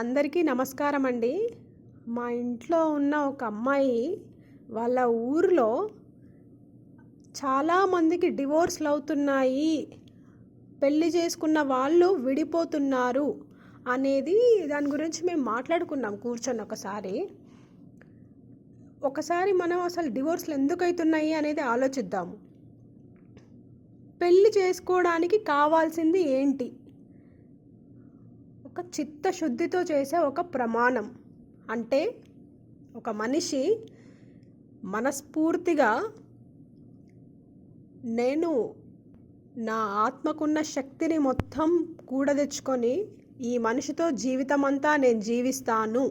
అందరికీ నమస్కారం అండి మా ఇంట్లో ఉన్న ఒక అమ్మాయి వాళ్ళ ఊరిలో చాలామందికి డివోర్స్లు అవుతున్నాయి పెళ్ళి చేసుకున్న వాళ్ళు విడిపోతున్నారు అనేది దాని గురించి మేము మాట్లాడుకున్నాం కూర్చొని ఒకసారి. ఒకసారి మనం అసలు డివోర్స్లు ఎందుకు అవుతున్నాయి అనేది ఆలోచిద్దాము పెళ్ళి చేసుకోవడానికి కావాల్సింది ఏంటి? ఒక చిత్తశుద్ధితో చేసే ఒక ప్రమాణం. అంటే ఒక మనిషి మనస్ఫూర్తిగా నేను నా ఆత్మకున్న శక్తిని మొత్తం కూడదెచ్చుకొని ఈ మనిషితో జీవితం అంతా నేను జీవిస్తాను.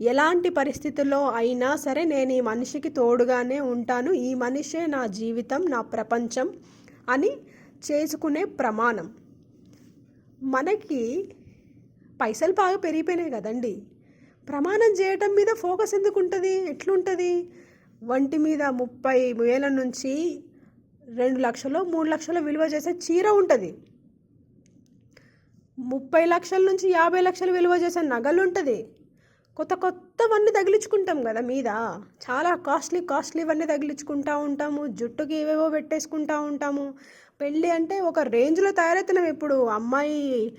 ఎలాంటి పరిస్థితుల్లో అయినా సరే నేను ఈ మనిషికి తోడుగానే ఉంటాను. ఈ మనిషే నా జీవితం నా ప్రపంచం అని చేసుకునే ప్రమాణం. మనకి పైసలు బాగా పెరిగిపోయినాయి కదండి. ప్రమాణం చేయటం మీద ఫోకస్ ఎందుకు ఉంటుంది ఎట్లుంటుంది? వంటి మీద ముప్పై వేల నుంచి రెండు లక్షలు మూడు లక్షలు విలువ చేసే చీర ఉంటుంది. ముప్పై లక్షల నుంచి యాభై లక్షలు విలువ చేసే నగలు ఉంటుంది. కొత్త కొత్తవన్నీ తగిలించుకుంటాం కదా మీద. చాలా కాస్ట్లీ కాస్ట్లీవన్నీ తగిలించుకుంటూ ఉంటాము. జుట్టుకి ఏవేవో పెట్టేసుకుంటూ ఉంటాము. పెళ్ళి అంటే ఒక రేంజ్లో తయారవుతున్నాం ఇప్పుడు అమ్మాయి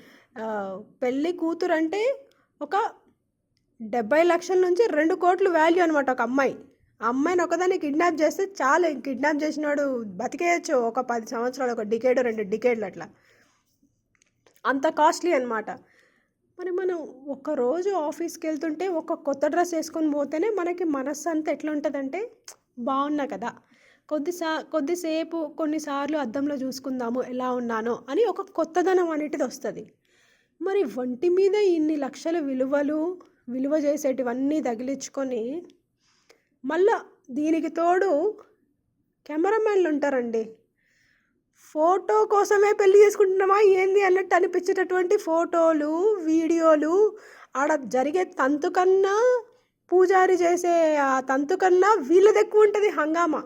పెళ్ళి కూతురు అంటే ఒక డెబ్బై లక్షల నుంచి రెండు కోట్లు వాల్యూ అనమాట ఒక అమ్మాయి. ఆ అమ్మాయిని ఒకదాన్ని కిడ్నాప్ చేస్తే చాలు కిడ్నాప్ చేసినాడు బతికేయచ్చు ఒక పది సంవత్సరాలు ఒక డికేడ్ రెండు డికేడ్లు అట్లా. అంత కాస్ట్లీ అనమాట మరి మనం ఒక్కరోజు ఆఫీస్కి వెళ్తుంటే ఒక కొత్త డ్రెస్ వేసుకొని పోతేనే మనకి మనస్సు అంతా ఎట్లా ఉంటుందంటే బాగున్నా కదా. కొద్దిసా కొద్దిసేపు కొన్నిసార్లు అద్దంలో చూసుకుందాము ఎలా ఉన్నానో అని ఒక కొత్తదనం అనేటిది వస్తుంది మరి వంటి మీద ఇన్ని లక్షల విలువలు విలువ చేసేటివన్నీ తగిలించుకొని మళ్ళా దీనికి తోడు కెమెరామెన్లు ఉంటారండి. ఫోటో కోసమే పెళ్ళి చేసుకుంటున్నామా ఏంది అన్నట్టు అనిపించేటటువంటి ఫోటోలు వీడియోలు ఆడ జరిగే తంతు కన్నా పూజారి చేసే ఆ తంతు కన్నా వీళ్ళది ఎక్కువ ఉంటుంది హంగామా.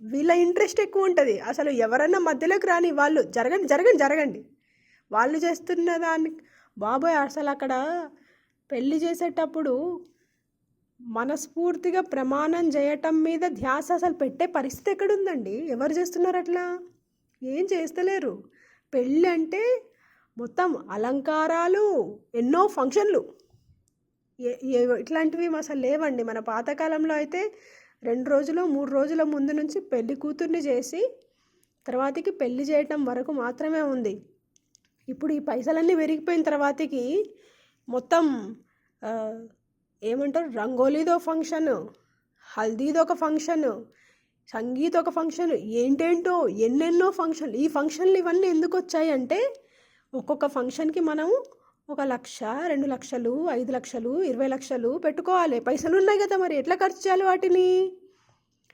వీళ్ళ ఇంట్రెస్ట్ ఎక్కువ ఉంటుంది. అసలు ఎవరన్నా మధ్యలోకి రాని వాళ్ళు జరగండి జరగండి జరగండి. వాళ్ళు చేస్తున్న దాన్ని బాబోయ్ అసలు అక్కడ పెళ్ళి చేసేటప్పుడు మనస్ఫూర్తిగా ప్రమాణం చేయటం మీద ధ్యాస అసలు పెట్టే పరిస్థితి ఎక్కడుందండి? ఎవరు చేస్తున్నారు అట్లా? ఏం చేస్తలేరు? పెళ్ళి అంటే మొత్తం అలంకారాలు ఎన్నో ఫంక్షన్లు. ఏ- ఏ- ఇట్లాంటివి అసలు లేవండి. మన పాతకాలంలో అయితే రెండు రోజులు మూడు రోజుల ముందు నుంచి పెళ్ళి కూతుర్ని చేసి తర్వాతకి పెళ్ళి చేయటం వరకు మాత్రమే ఉంది. ఇప్పుడు ఈ పైసలన్నీ పెరిగిపోయిన తర్వాతకి మొత్తం ఏమంటారు? రంగోలీదో ఫంక్షన్ హల్దీదో ఒక ఫంక్షన్ సంగీత్ ఒక ఫంక్షన్ ఏంటేంటో ఎన్నెన్నో ఫంక్షన్లు. ఈ ఫంక్షన్లు ఇవన్నీ ఎందుకు వచ్చాయి అంటే ఒక్కొక్క ఫంక్షన్కి మనం ఒక లక్ష రెండు లక్షలు ఐదు లక్షలు ఇరవై లక్షలు పెట్టుకోవాలి. పైసలు ఉన్నాయి కదా మరి. ఎట్లా ఖర్చు చేయాలి వాటిని?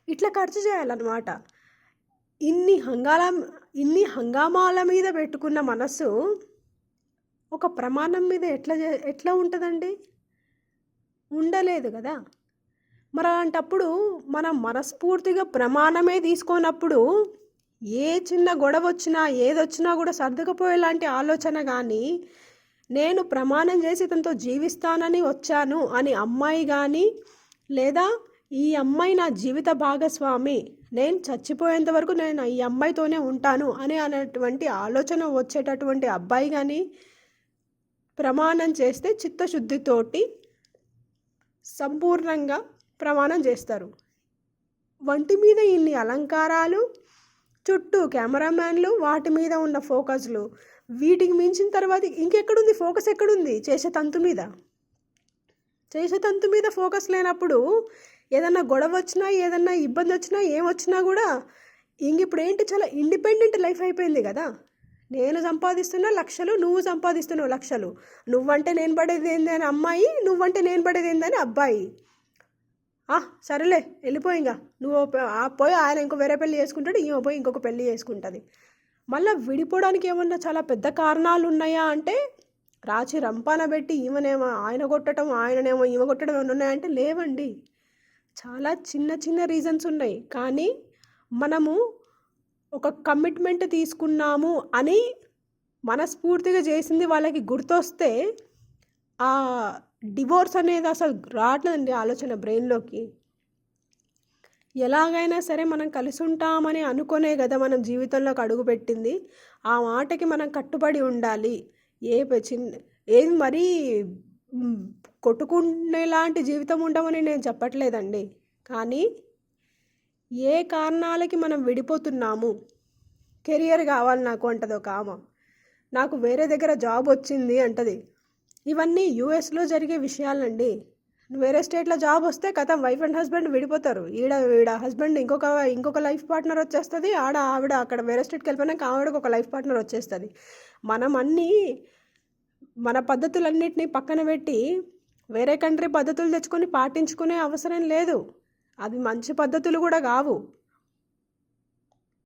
ఇట్లా ఖర్చు చేయాలన్నమాట. ఇన్ని హంగాల ఇన్ని హంగామాల మీద పెట్టుకున్న మనసు ఒక ప్రమాణం మీద ఎట్లా చే- ఎట్లా ఉంటుందండి? ఉండలేదు కదా. మరి అలాంటప్పుడు మనం మనస్ఫూర్తిగా ప్రమాణమే తీసుకున్నప్పుడు ఏ చిన్న గొడవ వచ్చినా ఏదొచ్చినా కూడా సర్దుకుపోయేలాంటి ఆలోచన కానీ నేను ప్రమాణం చేసి ఇతనితో జీవిస్తానని వచ్చాను అని అమ్మాయి కానీ లేదా ఈ అమ్మాయి నా జీవిత భాగస్వామి నేను చచ్చిపోయేంత వరకు నేను ఈ అమ్మాయితోనే ఉంటాను అని అనేటువంటి ఆలోచన వచ్చేటటువంటి అబ్బాయి కానీ ప్రమాణం చేస్తే చిత్తశుద్ధితోటి సంపూర్ణంగా ప్రమాణం చేస్తారు. వంటి మీద ఇన్ని అలంకారాలు చుట్టూ కెమెరామ్యాన్లు వాటి మీద ఉన్న ఫోకస్లు వీటికి మించిన తర్వాత ఇంకెక్కడుంది? ఫోకస్ ఎక్కడుంది? చేసే తంతు మీద. చేసే తంతు మీద ఫోకస్ లేనప్పుడు ఏదన్నా గొడవ వచ్చినా ఏదన్నా ఇబ్బంది వచ్చినా ఏం వచ్చినా కూడా ఇంక ఇప్పుడు ఏంటి చాలా ఇండిపెండెంట్ లైఫ్ అయిపోయింది కదా. నేను సంపాదిస్తున్న లక్షలు నువ్వు సంపాదిస్తున్నావు లక్షలు. నువ్వంటే నేను పడేది ఏంది అని అమ్మాయి నువ్వంటే నేను పడేది ఏందని అబ్బాయి. సరేలే వెళ్ళిపోయి ఇంకా. నువ్వు ఆ పోయి ఆయన ఇంకో వేరే పెళ్ళి చేసుకుంటాడు ఈమె పోయి ఇంకొక పెళ్ళి చేసుకుంటుంది. మళ్ళీ విడిపోవడానికి ఏమన్నా చాలా పెద్ద కారణాలు ఉన్నాయా అంటే రాచి రంపాన పెట్టి ఈమెనేమో ఆయన కొట్టడం ఆయననేమో ఈమె కొట్టడం ఏమైనా ఉన్నాయంటే లేవండి. చాలా చిన్న చిన్న రీజన్స్ ఉన్నాయి. కానీ మనము ఒక కమిట్మెంట్ తీసుకున్నాము అని మనస్ఫూర్తిగా చేసింది వాళ్ళకి గుర్తొస్తే ఆ డివోర్స్ అనేది అసలు రావట్లేదండి ఆలోచన బ్రెయిన్లోకి ఎలాగైనా సరే మనం కలిసి ఉంటామని అనుకునే కదా మనం జీవితంలోకి అడుగుపెట్టింది. ఆ మాటకి మనం కట్టుబడి ఉండాలి. ఏ చిన్న ఏది మరీ కొట్టుకునేలాంటి జీవితం ఉండమని నేను చెప్పట్లేదండి. కానీ ఏ కారణాలకి మనం విడిపోతున్నాము? కెరియర్ కావాలి నాకు అంటది ఒక ఆమె. నాకు వేరే దగ్గర జాబ్ వచ్చింది అంటది. ఇవన్నీ యూఎస్లో జరిగే విషయాలండి. వేరే స్టేట్లో జాబ్ వస్తే కథం వైఫ్ అండ్ హస్బెండ్ విడిపోతారు. ఈడ ఈడ హస్బెండ్ ఇంకొక ఇంకొక లైఫ్ పార్ట్నర్ వచ్చేస్తుంది. ఆడ ఆవిడ అక్కడ వేరే స్టేట్కి వెళ్ళిపోయినాక ఆవిడకు ఒక లైఫ్ పార్ట్నర్ వచ్చేస్తుంది. మనం అన్నీ మన పద్ధతులన్నిటినీ పక్కన పెట్టి వేరే కంట్రీ పద్ధతులు తెచ్చుకొని పాటించుకునే అవసరం లేదు. అవి మంచి పద్ధతులు కూడా కావు.